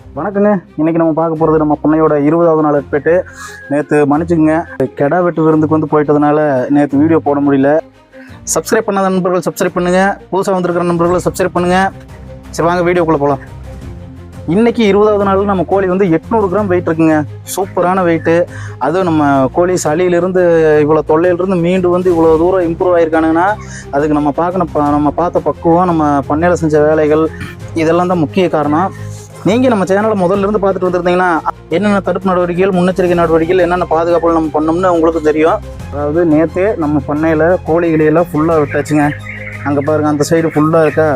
வணக்கங்க. இன்னைக்கு நம்ம பார்க்க போகிறது நம்ம பொண்ணையோட இருபதாவது நாள் எட்பேட்டு நேற்று மன்னிச்சுங்க கெடா வெட்டு விருந்துக்கு வந்து போயிட்டதுனால நேற்று வீடியோ போட முடியல. சப்ஸ்கிரைப் பண்ணாத நண்பர்கள் சப்ஸ்கிரைப் பண்ணுங்கள் புதுசாக வந்திருக்கிற நண்பர்களை சப்ஸ்கிரைப் பண்ணுங்கள் சரி வாங்க வீடியோக்குள்ளே போகலாம் இன்றைக்கி இருபதாவது நாள் நம்ம கோழி வந்து எட்நூறு கிராம் வெயிட் இருக்குங்க. சூப்பரான வெயிட்டு அதுவும் நம்ம கோழி சளியிலிருந்து இவ்வளோ தொல்லையிலிருந்து மீண்டு வந்து இவ்வளோ தூரம் இம்ப்ரூவ் ஆயிருக்கானுங்கன்னா அதுக்கு நம்ம பார்க்கணும் நம்ம பார்த்த பக்குவம் நம்ம பண்ணையில் செஞ்ச வேலைகள் இதெல்லாம் தான் முக்கிய காரணம். நீங்கள் நம்ம சேனலை முதல்ல இருந்து பார்த்துட்டு வந்திருந்தீங்கன்னா என்னென்ன தடுப்பு நடவடிக்கைகள் முன்னெச்சரிக்கை நடவடிக்கைகள் என்னென்ன பாதுகாப்புகள் நம்ம பண்ணோம்னு உங்களுக்கு தெரியும். அதாவது நேற்றே நம்ம பண்ணையில் கோழிகளையெல்லாம் ஃபுல்லாக விட்டாச்சுங்க. அங்கே பாருங்கள் அந்த சைடு ஃபுல்லாக இருக்கா?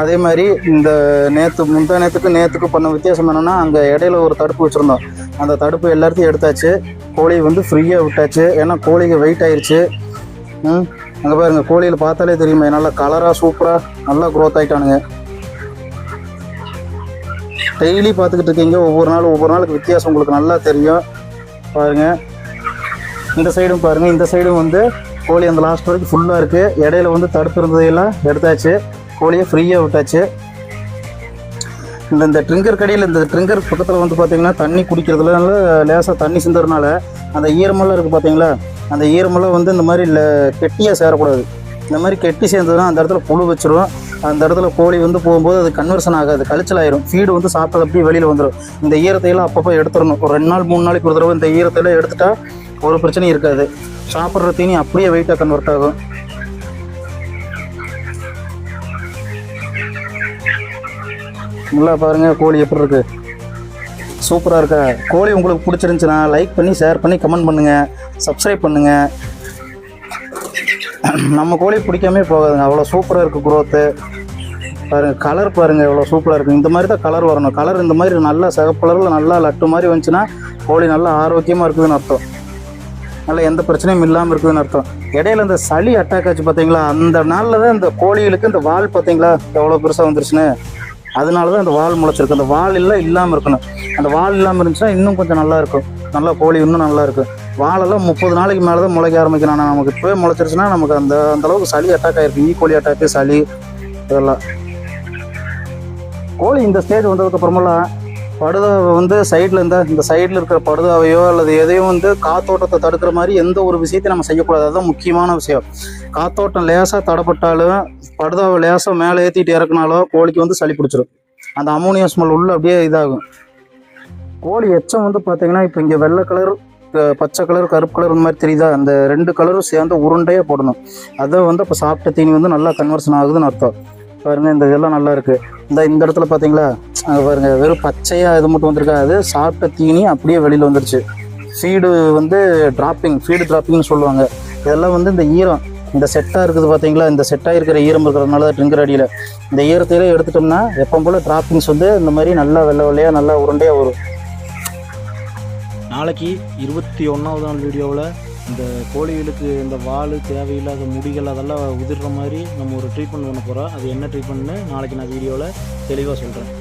அதே மாதிரி இந்த நேற்று முந்தா நேற்றுக்கு நேற்றுக்கு பண்ண வித்தியாசம் என்னென்னா அங்கே இடையில ஒரு தடுப்பு வச்சுருந்தோம். அந்த தடுப்பு எல்லாத்தையும் எடுத்தாச்சு. கோழியை வந்து ஃப்ரீயாக விட்டாச்சு. ஏன்னா கோழிக்கு வெயிட் ஆயிடுச்சு ம் அங்கே பாருங்கள் கோழியில் பார்த்தாலே தெரியுமே நல்லா கலராக சூப்பராக நல்லா க்ரோத் ஆகிட்டானுங்க டெய்லி பார்த்துக்கிட்டு இருக்கீங்க. ஒவ்வொரு நாளும் ஒவ்வொரு நாளுக்கு வித்தியாசம் உங்களுக்கு நல்லா தெரியும். பாருங்கள் இந்த சைடும் பாருங்கள் இந்த சைடும் வந்து கோழி அந்த லாஸ்ட் வரைக்கும் ஃபுல்லாக இருக்குது இடையில வந்து தடுப்பு இருந்ததையெல்லாம் எடுத்தாச்சு. கோழியை ஃப்ரீயாக விட்டாச்சு. இந்த இந்த ட்ரிங்கர் கடையில் இந்த ட்ரிங்கர் பக்கத்தில் வந்து பார்த்தீங்கன்னா தண்ணி குடிக்கிறதுனால லேசாக தண்ணி சிந்துறதுனால அந்த ஈரமெல்லாம் இருக்குது பார்த்தீங்களா அந்த ஈரமெல்லாம் வந்து இந்த மாதிரி ல- கெட்டியாக சேரக்கூடாது. இந்த மாதிரி கெட்டி சேர்ந்ததுன்னா அந்த இடத்துல புழு வச்சிரும். அந்த இடத்துல கோழி வந்து போகும்போது அது கன்வர்ஷன் ஆகாது கழிச்சல் ஆயிரும் ஃபீடு வந்து சாப்பிட்டது அப்படியே வெளியில் வந்துடும் இந்த ஈரத்தையெல்லாம் அப்பப்போ எடுத்துடணும். ஒரு ரெண்டு நாள் மூணு நாளைக்கு ஒரு தடவை இந்த ஈரத்தையெல்லாம் எடுத்துட்டா ஒரு பிரச்சனையும் இருக்காது. சாப்பிட்ற தீனி அப்படியே வெயிட்டாக கன்வெர்ட் ஆகும். நல்லா பாருங்கள் கோழி எப்படி இருக்கு? சூப்பராக இருக்கா? கோழி உங்களுக்கு பிடிச்சிருந்துச்சுன்னா லைக் பண்ணி ஷேர் பண்ணி கமெண்ட் பண்ணுங்கள் சப்ஸ்கிரைப் பண்ணுங்கள் நம்ம கோழி பிடிக்காமே போகாதுங்க. அவ்வளோ சூப்பராக இருக்குது குரோத்து பாருங்கள் கலர் பாருங்கள் எவ்வளோ சூப்பராக இருக்குது இந்த மாதிரி தான் கலர் வரணும். கலர் இந்த மாதிரி நல்லா சிகப்பு கலரில் நல்லா லட்டு மாதிரி வந்துச்சுன்னா கோழி நல்லா ஆரோக்கியமாக இருக்குதுன்னு அர்த்தம். நல்லா எந்த பிரச்சனையும் இல்லாமல் இருக்குதுன்னு அர்த்தம். இடையில இந்த சளி அட்டாக் ஆச்சு பார்த்தீங்களா அந்த நாளில் தான் இந்த கோழிகளுக்கு இந்த வால் பார்த்தீங்களா எவ்வளோ பெருசாக வந்துருச்சுன்னு. அதனால தான் அந்த வால் முளைச்சிருக்கு. அந்த வால் எல்லாம் இல்லாமல் இருக்கணும். அந்த வால் இல்லாமல் இருந்துச்சுன்னா இன்னும் கொஞ்சம் நல்லா இருக்கும். நல்லா கோழி இன்னும் நல்லா இருக்கும் வாழெல்லாம் முப்பது நாளைக்கு மேலே தான் முளைக்க ஆரம்பிக்கணும் ஆனால் நமக்கு இப்போவே முளைச்சிருச்சுன்னா நமக்கு அந்த அந்த அளவுக்கு சளி அட்டாக் ஆகிருக்கு ஈ கோழி அட்டாக்கு சளி இதெல்லாம். கோழி இந்த ஸ்டேஜ் வந்ததுக்கு அப்புறமெல்லாம் படுதாவை வந்து சைடில் இருந்தால் இந்த சைடில் இருக்கிற படுதாவையோ அல்லது எதையும் வந்து காத்தோட்டத்தை தடுக்கிற மாதிரி எந்த ஒரு விஷயத்தையும் நம்ம செய்யக்கூடாது. அதுதான் முக்கியமான விஷயம். காத்தோட்டம் லேசாக தடப்பட்டாலும் படுதாவை லேசாக மேலே ஏற்றிட்டு இறக்குனாலோ கோழிக்கு வந்து சளி பிடிச்சிரும். அந்த அமோனியா ஸ்மெல் உள்ள அப்படியே இதாகும். கோழி எச்சம் வந்து பார்த்தீங்கன்னா இப்போ இங்கே வெள்ளை கலர் பச்சை கலர் கருப்பு கலர் இந்த மாதிரி தெரியுதா? அந்த ரெண்டு கலரும் சேர்ந்து உருண்டையாக போடணும். அதை வந்து இப்போ சாப்பிட்ட தீனி வந்து நல்லா கன்வர்ஷன் ஆகுதுன்னு அர்த்தம். பாருங்க இந்த இதெல்லாம் நல்லா இருக்குது இந்த இந்த இடத்துல பார்த்தீங்களா அங்க பாருங்க வெறும் பச்சையாக இது மட்டும் வந்திருக்கா? அது சாப்பிட்ட தீனி அப்படியே வெளியில் வந்துருச்சு. ஃபீடு வந்து டிராப்பிங் ஃபீடு டிராப்பிங்னு சொல்லுவாங்க. இதெல்லாம் வந்து இந்த ஈரம் இந்த செட்டாக இருக்குது பார்த்தீங்களா இந்த செட்டாக இருக்கிற ஈரம் இருக்கிறதுனால தான் ட்ரிங்கர் அடியில் இந்த ஈரத்தையில எடுத்துட்டோம்னா எப்போ போல் டிராப்பிங்ஸ் வந்து இந்த மாதிரி நல்லா வெள்ளை வெள்ளையாக நல்லா உருண்டையாக வரும். நாளைக்கு இருபத்தி ஒன்றாவது நாள் வீடியோவில் இந்த கோழிகளுக்கு இந்த வால் தேவையில்லாத முடிகள் அதெல்லாம் உதிர்ற மாதிரி நம்ம ஒரு ட்ரீட்மெண்ட் பண்ண போகிறோம் அது என்ன ட்ரீட்மெண்ட்னு நாளைக்கு நான் வீடியோவில் தெளிவாக சொல்கிறேன்